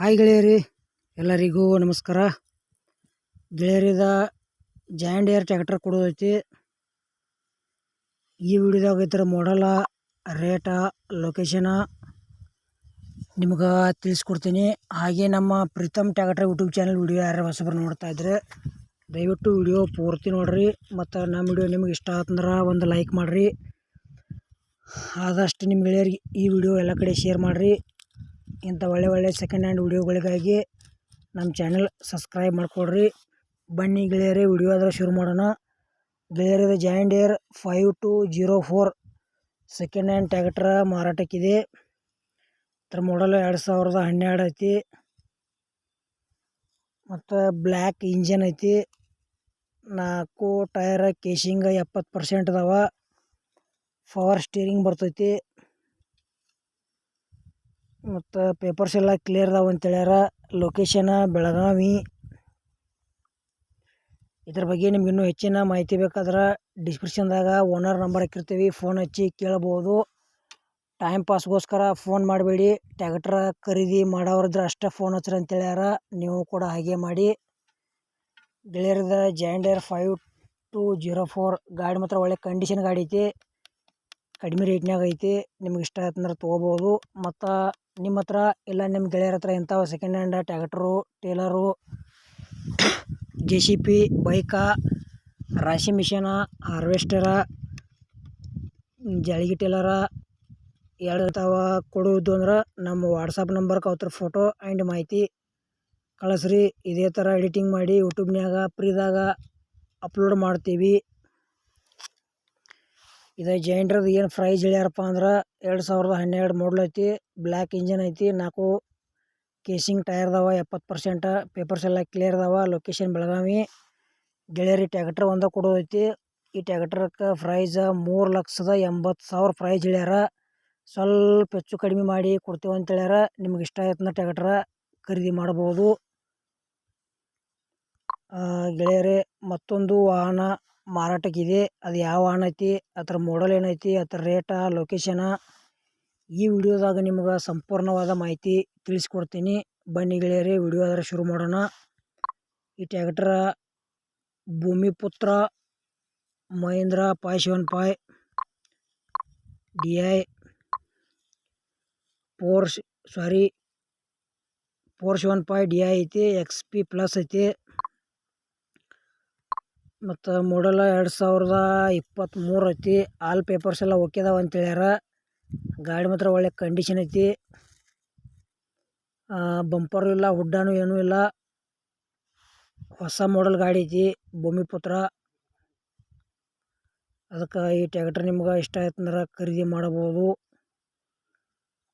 Hi ಗೆಳೆಯರಿ, ಎಲ್ಲರಿಗೂ ನಮಸ್ಕಾರ. ಗೆಳೆಯರಿದ ಜಾಯಿಂಟ್ ಏರ್ ಟ್ಯಾಕ್ಟರ್ ಕೊಡೋದೈತಿ ಈ ವಿಡಿಯೋದಾಗ ಇದರ ಮಾಡಲ ರೇಟ ಲೊಕೇಶನ ನಿಮ್ಗೆ ತಿಳಿಸ್ಕೊಡ್ತೀನಿ. ಹಾಗೆ ನಮ್ಮ Pritam tractor YouTube channel video ಯಾರು ಹೊಸಬ್ರು ನೋಡ್ತಾ ಇದ್ರೆ ದಯವಿಟ್ಟು ವಿಡಿಯೋ ಪೂರ್ತಿ ನೋಡ್ರಿ. ಮತ್ತು ನಮ್ಮ ವಿಡಿಯೋ ನಿಮ್ಗೆ ಇಷ್ಟ ಆತಂದ್ರೆ ಒಂದು ಲೈಕ್ ಮಾಡಿರಿ. ಆದಷ್ಟು ನಿಮ್ಮ ಗೆಳೆಯರಿಗೆ ಈ ವಿಡಿಯೋ ಎಲ್ಲ ಕಡೆ ಶೇರ್ ಮಾಡಿರಿ. ಇಂಥ ಒಳ್ಳೆ ಒಳ್ಳೆ ಸೆಕೆಂಡ್ ಹ್ಯಾಂಡ್ ವಿಡಿಯೋಗಳಿಗಾಗಿ ನಮ್ಮ ಚಾನಲ್ ಸಬ್ಸ್ಕ್ರೈಬ್ ಮಾಡಿಕೊಡ್ರಿ. ಬನ್ನಿ ಗೆಳೆಯರೇ, ವಿಡಿಯೋ ಆದರೆ ಶುರು ಮಾಡೋಣ. ಗೆಳೆಯರದ John Deere five two zero four second hand tractor ಮಾರಾಟಕ್ಕಿದೆ. ಇದ್ರ ಮಾಡಲ್ ಎರಡು ಸಾವಿರದ ಹನ್ನೆರಡು ಐತಿ. ಮತ್ತು ಬ್ಲ್ಯಾಕ್ ಇಂಜನ್ ಐತಿ. ನಾಲ್ಕು ಟೈರ್ ಕೇಶಿಂಗ್ ಎಪ್ಪತ್ತು ಪರ್ಸೆಂಟ್ ಅದಾವ. ಪವರ್ ಸ್ಟೀರಿಂಗ್ ಬರ್ತೈತಿ. ಮತ್ತು ಪೇಪರ್ಸ್ ಎಲ್ಲ ಕ್ಲಿಯರ್ ಅದಾವ ಅಂತ ಹೇಳ್ಯಾರ. ಲೊಕೇಶನ ಬೆಳಗಾವಿ. ಇದ್ರ ಬಗ್ಗೆ ನಿಮ್ಗೆ ಇನ್ನೂ ಹೆಚ್ಚಿನ ಮಾಹಿತಿ ಬೇಕಾದ್ರೆ ಡಿಸ್ಕ್ರಿಪ್ಷನ್ದಾಗ ಓನರ್ ನಂಬರ್ ಹಾಕಿರ್ತೀವಿ. ಫೋನ್ ಹಚ್ಚಿ ಕೇಳ್ಬೋದು ಟೈಮ್ ಪಾಸ್ಗೋಸ್ಕರ ಫೋನ್ ಮಾಡಬೇಡಿ. ಟ್ಯಾಕ್ಟ್ರ ಖರೀದಿ ಮಾಡೋರಿದ್ರೆ ಅಷ್ಟೇ ಫೋನ್ ಹಚ್ಚಿರಿ ಅಂತ ಹೇಳ್ಯಾರ. ನೀವು ಕೂಡ ಹಾಗೆ ಮಾಡಿ. ಗೆಳೆಯರದ John Deere five two zero four ಗಾಡಿ ಮಾತ್ರ ಒಳ್ಳೆ ಕಂಡೀಷನ್ ಗಾಡಿ ಐತಿ. ಕಡಿಮೆ ರೇಟ್ನಾಗ ಐತಿ. ನಿಮ್ಗೆ ಇಷ್ಟ ಆಯ್ತಂದ್ರೆ ತೊಗೋಬೋದು. ಮತ್ತು ನಿಮ್ಮ ಹತ್ರ ಇಲ್ಲ ನಿಮ್ಮ ಗೆಳೆಯರ ಹತ್ರ ಇಂಥವು second hand tractor trailer J C B bike ರಾಶಿ ಮಿಷನ ಹಾರ್ವೆಸ್ಟರ ಜಾಳಿಗೆ ಟೇಲರ ಎರಡು ಇರ್ತಾವ ಕೊಡುವುದು ಅಂದ್ರೆ ನಮ್ಮ ವಾಟ್ಸಪ್ ನಂಬರ್ಗೆ ಅವ್ರ ಫೋಟೋ ಆ್ಯಂಡ್ ಮಾಹಿತಿ ಕಳಿಸ್ರಿ. ಇದೇ ಥರ ಎಡಿಟಿಂಗ್ ಮಾಡಿ ಯೂಟ್ಯೂಬ್ನ್ಯಾಗ ಫ್ರೀದಾಗ ಅಪ್ಲೋಡ್ ಮಾಡ್ತೀವಿ. ಇದು ಜೈಂಡ್ರದ್ದು ಏನು ಪ್ರೈಸ್ ಹೇಳ್ಯಾರಪ್ಪ ಅಂದ್ರೆ ಎರಡು ಸಾವಿರದ ಹನ್ನೆರಡು ಮಾಡಲ್ ಐತಿ ಬ್ಲ್ಯಾಕ್ ಇಂಜನ್ ಐತಿ, ನಾಲ್ಕು ಕೇಸಿಂಗ್ ಟೈರ್ ಅದಾವ ಎಪ್ಪತ್ತು ಪರ್ಸೆಂಟ ಪೇಪರ್ಸ್ ಎಲ್ಲ ಕ್ಲಿಯರ್ ಅದಾವ ಲೊಕೇಶನ್ ಬೆಳಗಾವಿ. ಗೆಳೆಯರಿ ಟ್ಯಾಕ್ಟ್ರ್ ಒಂದೇ ಕೊಡೋದೈತಿ ಈ ಟ್ಯಾಕ್ಟ್ರಕ್ಕೆ ಪ್ರೈಸ್ ಮೂರು ಲಕ್ಷದ ಎಂಬತ್ತು ಸಾವಿರ ಪ್ರೈಸ್ ಹೇಳ್ಯಾರ. ಸ್ವಲ್ಪ ಹೆಚ್ಚು ಕಡಿಮೆ ಮಾಡಿ ಕೊಡ್ತೀವಿ ಅಂತ ಹೇಳ್ಯಾರ, ನಿಮ್ಗೆ ಇಷ್ಟ ಆಯ್ತಂದ್ರೆ ಟ್ಯಾಕ್ಟ್ರ ಖರೀದಿ ಮಾಡ್ಬೋದು. ಗೆಳೆಯರೇ, ಮತ್ತೊಂದು ವಾಹನ ಮಾರಾಟಕ್ಕಿದೆ. ಅದು ಯಾವ ವಾಹನ ಐತಿ ಅದರ ಮಾಡಲ್ ಏನೈತಿ ಅದರ ರೇಟ ಲೊಕೇಶನ ಈ ವಿಡಿಯೋದಾಗ ನಿಮ್ಗೆ ಸಂಪೂರ್ಣವಾದ ಮಾಹಿತಿ ತಿಳಿಸ್ಕೊಡ್ತೀನಿ. ಬನ್ನಿ ಗೆಳೆಯರಿ, ವಿಡಿಯೋ ಆದರೆ ಶುರು ಮಾಡೋಣ. ಈ tractor Bhumiputra Mahindra five seven five D I four sorry four seven five D I ಐತಿ ಎಕ್ಸ್ ಪಿ ಪ್ಲಸ್ ಐತಿ. ಮತ್ತು ಮಾಡಲ ಎರಡು ಸಾವಿರದ ಇಪ್ಪತ್ತ್ಮೂರು ಐತಿ. ಆಲ್ ಪೇಪರ್ಸ್ ಎಲ್ಲ ಓಕೆ ಅದಾವ ಅಂತ ಹೇಳ್ಯಾರ. ಗಾಡಿ ಮಾತ್ರ ಒಳ್ಳೆ ಕಂಡೀಷನ್ ಐತಿ. ಬಂಪರು ಇಲ್ಲ ಹುಡ್ಡಾನು ಏನೂ ಇಲ್ಲ. ಹೊಸ ಮಾಡಲ್ ಗಾಡಿ ಐತಿ ಭೂಮಿಪುತ್ರ ಅದಕ್ಕೆ ಈ ಟ್ಯಾಕ್ಟರ್ ನಿಮ್ಗೆ ಇಷ್ಟ ಆಯ್ತಂದ್ರೆ ಖರೀದಿ ಮಾಡಬಹುದು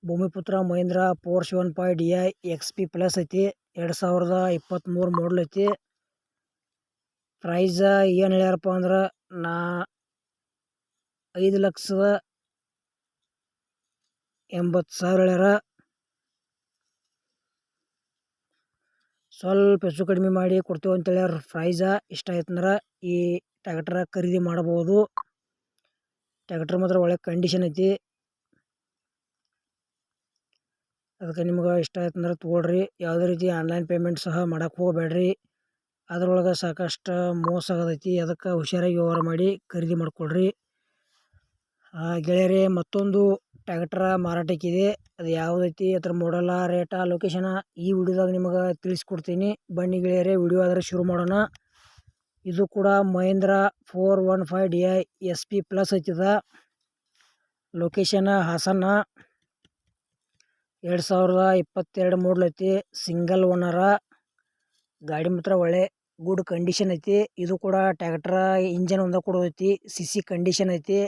Bhumiputra Mahindra four seven point D I X P plus ಐತಿ. ಎರಡು ಸಾವಿರದ ಇಪ್ಪತ್ತ್ಮೂರು ಮಾಡಲ್ ಐತಿ. ಪ್ರೈಸ ಏನು ಹೇಳ್ಯಾರಪ್ಪ ಅಂದ್ರೆ ನಾ ಐದು ಲಕ್ಷದ ಎಂಬತ್ತು ಸಾವಿರ ಹೇಳ್ಯಾರ. ಸ್ವಲ್ಪ ಹೆಚ್ಚು ಕಡಿಮೆ ಮಾಡಿ ಕೊಡ್ತೇವೆ ಅಂತ ಹೇಳ್ಯಾರ. ಪ್ರೈಸ ಇಷ್ಟ ಆಯ್ತಂದ್ರೆ ಈ ಟ್ಯಾಕ್ಟ್ರ ಖರೀದಿ ಮಾಡಬಹುದು ಟ್ಯಾಕ್ಟ್ರ್ ಮಾತ್ರ ಒಳ್ಳೆ ಕಂಡೀಷನ್ ಐತಿ. ಅದಕ್ಕೆ ನಿಮ್ಗೆ ಇಷ್ಟ ಆಯ್ತಂದ್ರೆ ತೊಗೊಳ್ರಿ. ಯಾವುದೇ ರೀತಿ ಆನ್ಲೈನ್ ಪೇಮೆಂಟ್ ಸಹ ಮಾಡಕ್ಕೆ ಹೋಗಬೇಡ್ರಿ. ಅದ್ರೊಳಗೆ ಸಾಕಷ್ಟು ಮೋಸ ಆಗದೈತಿ ಅದಕ್ಕೆ ಹುಷಾರಾಗಿ ವ್ಯವಹಾರ ಮಾಡಿ ಖರೀದಿ ಮಾಡಿಕೊಳ್ರಿ. ಗೆಳೆಯರೇ, ಮತ್ತೊಂದು ಟ್ಯಾಕ್ಟ್ರ ಮಾರಾಟಕ್ಕಿದೆ. ಅದು ಯಾವುದೈತಿ? ಅದ್ರ ಮಾಡಲ ರೇಟ ಲೊಕೇಶನ ಈ ವಿಡಿಯೋದಾಗ ನಿಮಗೆ ತಿಳಿಸ್ಕೊಡ್ತೀನಿ. ಬನ್ನಿ ಗೆಳೆಯರೇ, ವಿಡಿಯೋ ಆದರೆ ಶುರು ಮಾಡೋಣ. ಇದು ಕೂಡ Mahindra four one five D I S P plus ಐತಿದ. Location Hassan. ಎರಡು ಸಾವಿರದ ಇಪ್ಪತ್ತೆರಡು ಐತಿ. ಸಿಂಗಲ್ ಓನರ ಗಾಡಿ ಮಾತ್ರ ಒಳ್ಳೆ ಗುಡ್ ಕಂಡೀಷನ್ ಐತಿ, ಇದು ಕೂಡ ಟ್ಯಾಕ್ಟ್ರ ಇಂಜನ್ ಒಂದ ಐತಿ ಸಿ ಸಿ ಕಂಡೀಷನ್ ಐತಿ.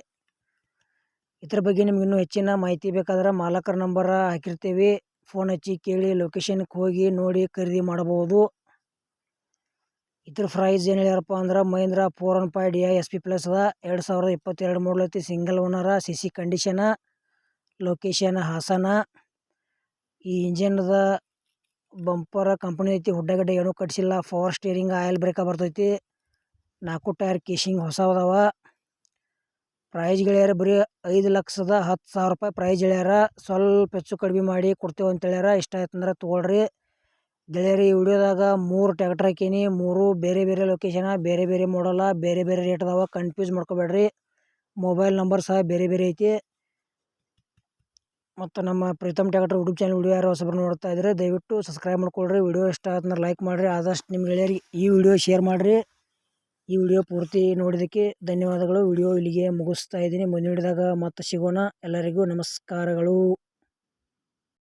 ಇದ್ರ ಬಗ್ಗೆ ನಿಮ್ಗೆ ಇನ್ನೂ ಹೆಚ್ಚಿನ ಮಾಹಿತಿ ಬೇಕಾದ್ರೆ ಮಾಲಕರ ನಂಬರ್ ಹಾಕಿರ್ತೀವಿ. ಫೋನ್ ಹಚ್ಚಿ ಕೇಳಿ ಲೊಕೇಶನ್ಗೆ ಹೋಗಿ ನೋಡಿ ಖರೀದಿ ಮಾಡಬಹುದು. ಇದ್ರ ಪ್ರೈಸ್ ಏನು ಹೇಳ್ಯಾರಪ್ಪ ಅಂದ್ರೆ Mahindra four one five D I S P plus ಅದ. ಎರಡು ಸಾವಿರದ ಇಪ್ಪತ್ತೆರಡು ಮಾಡಲ್ ಐತಿ single owner C C condition location Hassan. ಈ ಇಂಜನ್ದ ಬಂಪರ್ ಕಂಪ್ನಿ ಐತಿ ಹುಡ್ಡಗಡ್ಡೆ ಏನೂ ಕಟ್ಸಿಲ್ಲ ಫೋರ್ ಸ್ಟೇರಿಂಗ್ ಆಯಿಲ್ ಬ್ರೇಕ ಬರ್ತೈತಿ. ನಾಲ್ಕು ಟೈರ್ ಕೇಶಿಂಗ್ ಹೊಸ ಅದಾವ. ಪ್ರೈಸ್ ಗೆಳೆಯರ ಬರೀ ಐದು ಲಕ್ಷದ ಹತ್ತು ಸಾವಿರ ರೂಪಾಯಿ ಪ್ರೈಸ್ ಹೇಳ್ಯಾರ ಸ್ವಲ್ಪ ಹೆಚ್ಚು ಕಡಿಮೆ ಮಾಡಿ ಕೊಡ್ತೇವೆ ಹೇಳ್ಯಾರ. ಇಷ್ಟ ಆಯ್ತಂದ್ರೆ ತೊಗೊಳ್ರಿ. ಗೆಳೆಯರಿ ಈ ವಿಡಿಯೋದಾಗ ಮೂರು ಟ್ಯಾಕ್ಟರ್ ಹಾಕೀನಿ. ಮೂರು ಬೇರೆ ಬೇರೆ ಲೊಕೇಶನ ಬೇರೆ ಬೇರೆ ಮಾಡಲ್ಲ ಬೇರೆ ಬೇರೆ ರೇಟ್ ಅದಾವ. ಕನ್ಫ್ಯೂಸ್ ಮಾಡ್ಕೋಬೇಡ್ರಿ. ಮೊಬೈಲ್ ನಂಬರ್ ಸಹ ಬೇರೆ ಬೇರೆ ಐತಿ. ಮತ್ತು ನಮ್ಮ Pritam tractor YouTube channel video ಯಾರು ಹೊಸಬ್ರು ನೋಡ್ತಾ ಇದ್ರೆ ದಯವಿಟ್ಟು ಸಬ್ಸ್ಕ್ರೈಬ್ ಮಾಡ್ಕೊಳ್ರಿ. ವಿಡಿಯೋ ಇಷ್ಟ ಆದ್ರೆ ಲೈಕ್ ಮಾಡಿರಿ. ಆದಷ್ಟು ನಿಮ್ಮ ಗೆಳೆಯರಿಗೆ ಈ ವಿಡಿಯೋ ಶೇರ್ ಮಾಡಿರಿ. ಈ ವಿಡಿಯೋ ಪೂರ್ತಿ ನೋಡಿದ್ದಕ್ಕೆ ಧನ್ಯವಾದಗಳು. ವಿಡಿಯೋ ಇಲ್ಲಿಗೆ ಮುಗಿಸ್ತಾ ಇದ್ದೀನಿ. ಮುಂದಿನ ಮತ್ತೆ ಸಿಗೋಣ. ಎಲ್ಲರಿಗೂ ನಮಸ್ಕಾರಗಳು.